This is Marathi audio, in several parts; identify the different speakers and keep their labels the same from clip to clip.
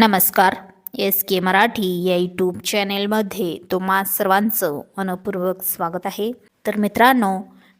Speaker 1: नमस्कार. एस के मराठी या यूट्यूब चॅनेलमध्ये तुम्हा सर्वांचं मनपूर्वक स्वागत आहे. तर मित्रांनो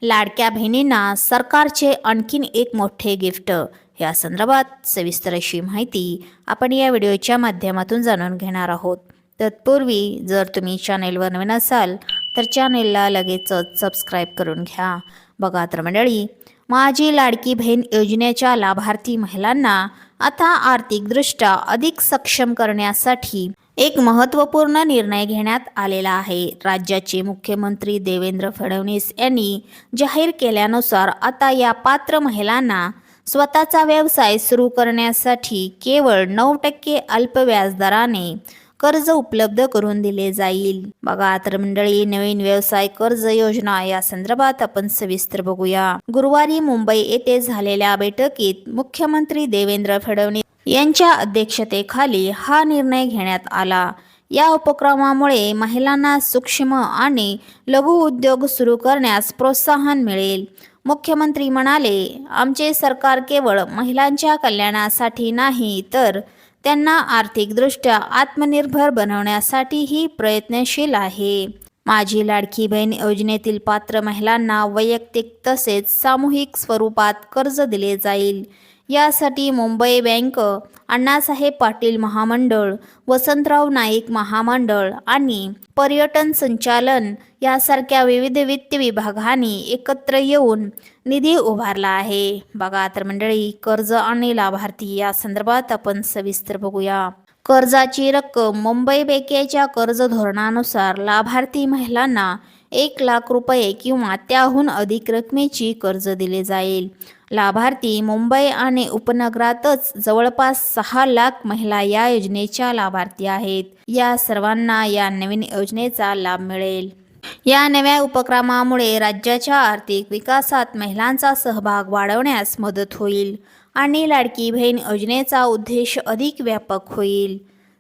Speaker 1: लाडक्या बहिणींना सरकारचे आणखीन एक मोठे गिफ्ट या संदर्भात सविस्तर अशी माहिती आपण या व्हिडिओच्या माध्यमातून जाणून घेणार आहोत. तत्पूर्वी जर तुम्ही चॅनेलवर नवीन असाल तर चॅनेलला लगेचच सबस्क्राईब करून घ्या. बघा तर मंडळी माझी लाडकी बहीण योजनेच्या लाभार्थी महिलांना आता आर्थिकदृष्ट्या अधिक सक्षम करण्यासाठी एक महत्त्वपूर्ण निर्णय घेण्यात आलेला आहे. राज्याचे मुख्यमंत्री देवेंद्र फडणवीस यांनी जाहीर केल्यानुसार आता या पात्र महिलांना स्वतःचा व्यवसाय सुरू करण्यासाठी केवळ नऊ टक्के अल्प व्याजदराने कर्ज उपलब्ध करून दिले जाईल. बघा तर मंडळी नवीन व्यवसाय कर्ज योजना या संदर्भात आपण सविस्तर बघूया. गुरुवारी मुंबई येथे झालेल्या बैठकीत मुख्यमंत्री देवेंद्र फडणवीस यांच्या अध्यक्षतेखाली हा निर्णय घेण्यात आला. या उपक्रमामुळे महिलांना सूक्ष्म आणि लघु उद्योग सुरू करण्यास प्रोत्साहन मिळेल. मुख्यमंत्री म्हणाले आमचे सरकार केवळ महिलांच्या कल्याणासाठी नाही तर त्यांना आर्थिकदृष्ट्या आत्मनिर्भर बनवण्यासाठीही प्रयत्नशील आहे. माझी लाडकी बहीण योजनेतील पात्र महिलांना वैयक्तिक तसेच सामूहिक स्वरूपात कर्ज दिले जाईल. यासाठी मुंबई बँक अण्णासाहेब पाटील महामंडळ वसंतराव नाईक महामंडळ आणि पर्यटन संचालन यासारख्या विविध वित्त विभागांनी एकत्र येऊन निधी उभारला आहे. बघा तर मंडळी कर्ज आणि लाभार्थी या संदर्भात आपण सविस्तर बघूया. कर्जाची रक्कम मुंबई बँकेच्या कर्ज धोरणानुसार लाभार्थी महिलांना एक लाख रुपये किंवा त्याहून अधिक रकमेची कर्ज दिले जाईल. लाभार्थी मुंबई आणि उपनगरातच जवळपास सहा लाख महिला या योजनेच्या लाभार्थी आहेत. या सर्वांना या नवीन योजनेचा लाभ मिळेल. या नव्या उपक्रमामुळे राज्याच्या आर्थिक विकासात महिलांचा सहभाग वाढवण्यास मदत होईल आणि लाडकी बहीण योजनेचा उद्देश अधिक व्यापक होईल.